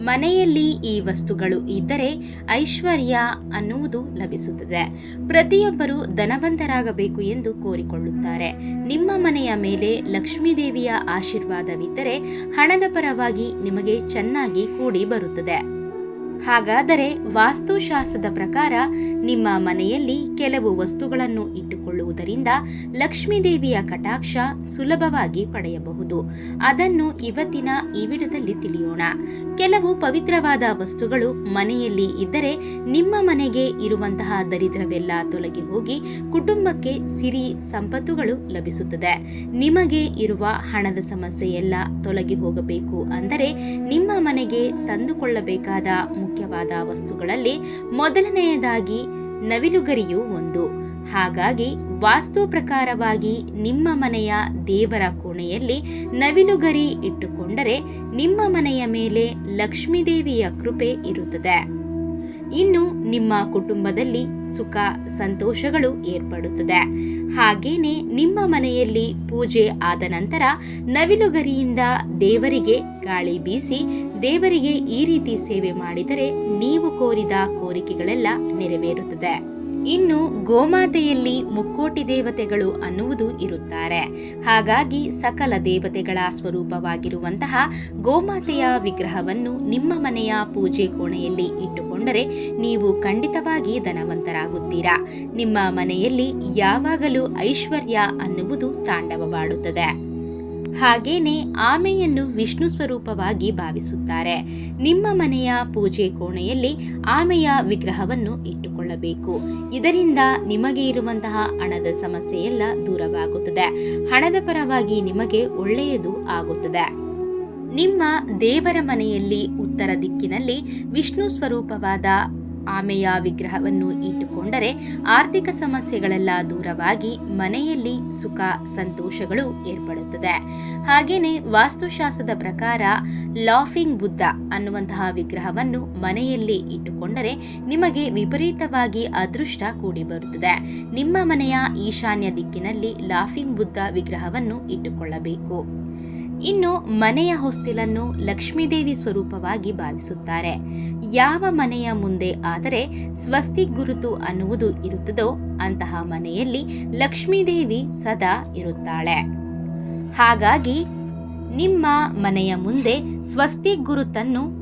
ಮನೆಯಲ್ಲಿ ಈ ವಸ್ತುಗಳು ಇದ್ದರೆ ಐಶ್ವರ್ಯ ಅನ್ನುವುದು ಲಭಿಸುತ್ತದೆ. ಪ್ರತಿಯೊಬ್ಬರು ಧನವಂತರಾಗಬೇಕು ಎಂದು ಕೋರಿಕೊಳ್ಳುತ್ತಾರೆ. ನಿಮ್ಮ ಮನೆಯ ಮೇಲೆ ಲಕ್ಷ್ಮೀದೇವಿಯ ಆಶೀರ್ವಾದವಿದ್ದರೆ ಹಣದ ಪರವಾಗಿ ನಿಮಗೆ ಚೆನ್ನಾಗಿ ಕೂಡಿ ಬರುತ್ತದೆ. ಹಾಗಾದರೆ ವಾಸ್ತುಶಾಸ್ತ್ರದ ಪ್ರಕಾರ ನಿಮ್ಮ ಮನೆಯಲ್ಲಿ ಕೆಲವು ವಸ್ತುಗಳನ್ನು ಇಟ್ಟುಕೊಳ್ಳುವುದರಿಂದ ಲಕ್ಷ್ಮೀದೇವಿಯ ಕಟಾಕ್ಷ ಸುಲಭವಾಗಿ ಪಡೆಯಬಹುದು. ಅದನ್ನು ಇವತ್ತಿನ ಈ ವಿಡದಲ್ಲಿ ತಿಳಿಯೋಣ. ಕೆಲವು ಪವಿತ್ರವಾದ ವಸ್ತುಗಳು ಮನೆಯಲ್ಲಿ ಇದ್ದರೆ ನಿಮ್ಮ ಮನೆಗೆ ಇರುವಂತಹ ದರಿದ್ರವೆಲ್ಲ ತೊಲಗಿ ಹೋಗಿ ಕುಟುಂಬಕ್ಕೆ ಸಿರಿ ಸಂಪತ್ತುಗಳು ಲಭಿಸುತ್ತದೆ. ನಿಮಗೆ ಇರುವ ಹಣದ ಸಮಸ್ಯೆ ಎಲ್ಲ ತೊಲಗಿ ಹೋಗಬೇಕು ಅಂದರೆ ನಿಮ್ಮ ಮನೆಗೆ ತಂದುಕೊಳ್ಳಬೇಕಾದ ಮುಖ್ಯವಾದ ವಸ್ತುಗಳಲ್ಲಿ ಮೊದಲನೆಯದಾಗಿ ನವಿಲುಗರಿಯು ಒಂದು. ಹಾಗಾಗಿ ವಾಸ್ತು ಪ್ರಕಾರವಾಗಿ ನಿಮ್ಮ ಮನೆಯ ದೇವರ ಕೋಣೆಯಲ್ಲಿ ನವಿಲುಗರಿ ಇಟ್ಟುಕೊಂಡರೆ ನಿಮ್ಮ ಮನೆಯ ಮೇಲೆ ಲಕ್ಷ್ಮೀದೇವಿಯ ಕೃಪೆ ಇರುತ್ತದೆ. ಇನ್ನು ನಿಮ್ಮ ಕುಟುಂಬದಲ್ಲಿ ಸುಖ, ಸಂತೋಷಗಳು ಏರ್ಪಡುತ್ತದೆ. ಹಾಗೇನೆ ನಿಮ್ಮ ಮನೆಯಲ್ಲಿ ಪೂಜೆ ಆದ ನಂತರ ನವಿಲುಗರಿಯಿಂದ ದೇವರಿಗೆ ಗಾಳಿ ಬೀಸಿ ದೇವರಿಗೆ ಈ ರೀತಿ ಸೇವೆ ಮಾಡಿದರೆ ನೀವು ಕೋರಿದ ಕೋರಿಕೆಗಳೆಲ್ಲ ನೆರವೇರುತ್ತದೆ. ಇನ್ನು ಗೋಮಾತೆಯಲ್ಲಿ ಮುಕ್ಕೋಟಿ ದೇವತೆಗಳು ಅನ್ನುವುದು ಇರುತ್ತಾರೆ. ಹಾಗಾಗಿ ಸಕಲ ದೇವತೆಗಳ ಸ್ವರೂಪವಾಗಿರುವಂತಹ ಗೋಮಾತೆಯ ವಿಗ್ರಹವನ್ನು ನಿಮ್ಮ ಮನೆಯ ಪೂಜೆ ಕೋಣೆಯಲ್ಲಿ ಇಟ್ಟುಕೊಂಡರೆ ನೀವು ಖಂಡಿತವಾಗಿ ಧನವಂತರಾಗುತ್ತೀರಾ. ನಿಮ್ಮ ಮನೆಯಲ್ಲಿ ಯಾವಾಗಲೂ ಐಶ್ವರ್ಯ ಅನ್ನುವುದು ತಾಂಡವವಾಡುತ್ತದೆ. ಹಾಗೇನೆ ಆಮೆಯನ್ನು ವಿಷ್ಣು ಸ್ವರೂಪವಾಗಿ ಭಾವಿಸುತ್ತಾರೆ. ನಿಮ್ಮ ಮನೆಯ ಪೂಜೆ ಕೋಣೆಯಲ್ಲಿ ಆಮೆಯ ವಿಗ್ರಹವನ್ನು ಇಟ್ಟುಕೊಳ್ಳಬೇಕು ಇದರಿಂದ ನಿಮಗೆ ಇರುವಂತಹ ಹಣದ ಸಮಸ್ಯೆಯೆಲ್ಲ ದೂರವಾಗುತ್ತದೆ. ಹಣದ ಪರವಾಗಿ ನಿಮಗೆ ಒಳ್ಳೆಯದು ಆಗುತ್ತದೆ. ನಿಮ್ಮ ದೇವರ ಮನೆಯಲ್ಲಿ ಉತ್ತರ ದಿಕ್ಕಿನಲ್ಲಿ ವಿಷ್ಣು ಸ್ವರೂಪವಾದ ಆಮೆಯ ವಿಗ್ರಹವನ್ನು ಇಟ್ಟುಕೊಂಡರೆ ಆರ್ಥಿಕ ಸಮಸ್ಯೆಗಳೆಲ್ಲ ದೂರವಾಗಿ ಮನೆಯಲ್ಲಿ ಸುಖ, ಸಂತೋಷಗಳು ಏರ್ಪಡುತ್ತದೆ. ಹಾಗೇನೆ ವಾಸ್ತುಶಾಸ್ತ್ರದ ಪ್ರಕಾರ ಲಾಫಿಂಗ್ ಬುದ್ಧ ಅನ್ನುವಂತಹ ವಿಗ್ರಹವನ್ನು ಮನೆಯಲ್ಲಿ ಇಟ್ಟುಕೊಂಡರೆ ನಿಮಗೆ ವಿಪರೀತವಾಗಿ ಅದೃಷ್ಟ ಕೂಡಿ ಬರುತ್ತದೆ ನಿಮ್ಮ ಮನೆಯ ಈಶಾನ್ಯ ದಿಕ್ಕಿನಲ್ಲಿ ಲಾಫಿಂಗ್ ಬುದ್ಧ ವಿಗ್ರಹವನ್ನು ಇಟ್ಟುಕೊಳ್ಳಬೇಕು. ಇನ್ನು ಮನೆಯ ಹೊಸ್ತಿಲನ್ನು ಲಕ್ಷ್ಮೀದೇವಿ ಸ್ವರೂಪವಾಗಿ ಭಾವಿಸುತ್ತಾರೆ. ಯಾವ ಮನೆಯ ಮುಂದೆ ಆದರೆ ಸ್ವಸ್ತಿ ಗುರುತು ಅನ್ನುವುದು ಇರುತ್ತದೋ ಅಂತಹ ಮನೆಯಲ್ಲಿ ಲಕ್ಷ್ಮೀದೇವಿ ಸದಾ ಇರುತ್ತಾಳೆ. ಹಾಗಾಗಿ ನಿಮ್ಮ ಮನೆಯ ಮುಂದೆ ಸ್ವಸ್ತಿ ಗುರುತನ್ನು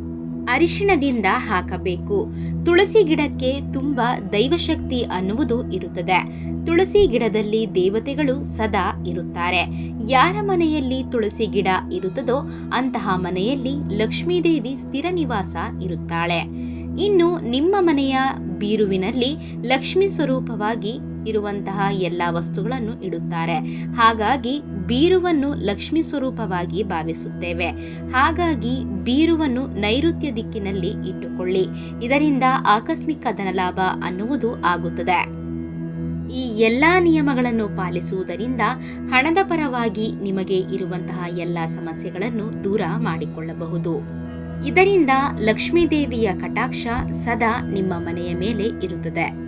ಅರಿಶಿಣದಿಂದ ಹಾಕಬೇಕು. ತುಳಸಿ ಗಿಡಕ್ಕೆ ತುಂಬ ದೈವಶಕ್ತಿ ಅನ್ನುವುದು ಇರುತ್ತದೆ. ತುಳಸಿ ಗಿಡದಲ್ಲಿ ದೇವತೆಗಳು ಸದಾ ಇರುತ್ತಾರೆ. ಯಾರ ಮನೆಯಲ್ಲಿ ತುಳಸಿ ಗಿಡ ಇರುತ್ತದೋ ಅಂತಹ ಮನೆಯಲ್ಲಿ ಲಕ್ಷ್ಮೀದೇವಿ ಸ್ಥಿರ ನಿವಾಸ ಇರುತ್ತಾಳೆ. ಇನ್ನು ನಿಮ್ಮ ಮನೆಯ ಬೀರುವಿನಲ್ಲಿ ಲಕ್ಷ್ಮಿ ಸ್ವರೂಪವಾಗಿ ಇರುವಂತಹ ಎಲ್ಲ ವಸ್ತುಗಳನ್ನು ಇಡುತ್ತಾರೆ. ಹಾಗಾಗಿ ಬೀರುವನ್ನು ಲಕ್ಷ್ಮಿ ಸ್ವರೂಪವಾಗಿ ಭಾವಿಸುತ್ತೇವೆ. ಹಾಗಾಗಿ ಬೀರುವನ್ನು ನೈಋತ್ಯ ದಿಕ್ಕಿನಲ್ಲಿ ಇಟ್ಟುಕೊಳ್ಳಿ. ಇದರಿಂದ ಆಕಸ್ಮಿಕ ಧನಲಾಭ ಅನ್ನುವುದು ಆಗುತ್ತದೆ. ಈ ಎಲ್ಲ ನಿಯಮಗಳನ್ನು ಪಾಲಿಸುವುದರಿಂದ ಹಣದ ಪರವಾಗಿ ನಿಮಗೆ ಇರುವಂತಹ ಎಲ್ಲ ಸಮಸ್ಯೆಗಳನ್ನು ದೂರ ಮಾಡಿಕೊಳ್ಳಬಹುದು. ಇದರಿಂದ ಲಕ್ಷ್ಮೀದೇವಿಯ ಕಟಾಕ್ಷ ಸದಾ ನಿಮ್ಮ ಮನೆಯ ಮೇಲೆ ಇರುತ್ತದೆ.